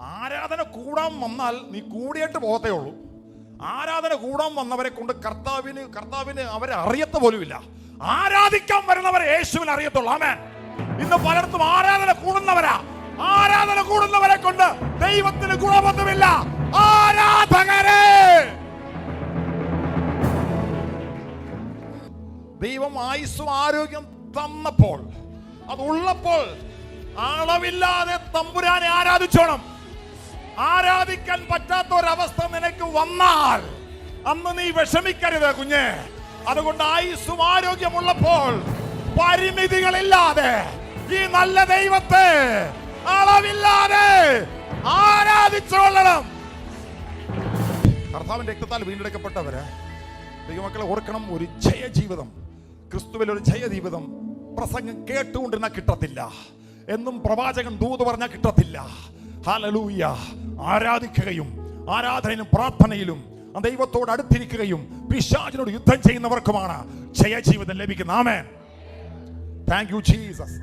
ആരാധന കൂടാൻ വന്നാൽ നീ കൂടിയിട്ട് പോകത്തേ ഉള്ളൂ. ആരാധന കൂടാൻ വന്നവരെ കൊണ്ട് കർത്താവിന് കർത്താവിന് അവരെ അറിയത്ത പോലുമില്ല. ആരാധിക്കാൻ വരുന്നവരെ യേശുവിന് അറിയത്തുള്ളൂ. ആമേൻ. ഇന്ന് പലർത്തും ആരാധന കൂടുന്നവരാ. ആരാധന കൂടുന്നവരെ കൊണ്ട് ദൈവത്തിന് ഗുണമൊന്നുമില്ല. ആരാധകരെ! ദൈവം ആയുസ്സും ആരോഗ്യം തന്നപ്പോൾ അതുള്ളപ്പോൾ അളവില്ലാതെ തമ്പുരാനെ ആരാധിച്ചോണം. ആരാധിക്കാൻ പറ്റാത്ത ഒരവസ്ഥ നിനക്ക് വന്നാൽ അന്ന് നീ വിഷമിക്കരുത് കുഞ്ഞ്. അതുകൊണ്ട് ആയുസ്സും ആരോഗ്യമുള്ളപ്പോൾ പരിമിതികളില്ലാതെ ഈ നല്ല ദൈവത്തെ അളവില്ലാതെ ആരാധിച്ചുകൊള്ളണം കർത്താവിന്റെ രക്തത്താൽ വീണ്ടെടുക്കപ്പെട്ടവര് ദൈവമക്കളെ ഓർക്കണം ഒരു ജയ ജീവിതം ക്രിസ്തുവിൽ ഒരു ജയ ജീവിതം പ്രസംഗം കേട്ടുകൊണ്ടിരുന്ന കിട്ടത്തില്ല. എന്നും പ്രവാചകൻ ദൂത് പറഞ്ഞാൽ കിട്ടത്തില്ല. ഹാലലൂയ ആരാധിക്കുകയും ആരാധനയിലും പ്രാർത്ഥനയിലും ദൈവത്തോട് അടുത്തിരിക്കുകയും പിശാചിനോട് യുദ്ധം ചെയ്യുന്നവർക്കുമാണ് ജയജീവിതം ലഭിക്കുന്ന ആമേൻ. Thank you Jesus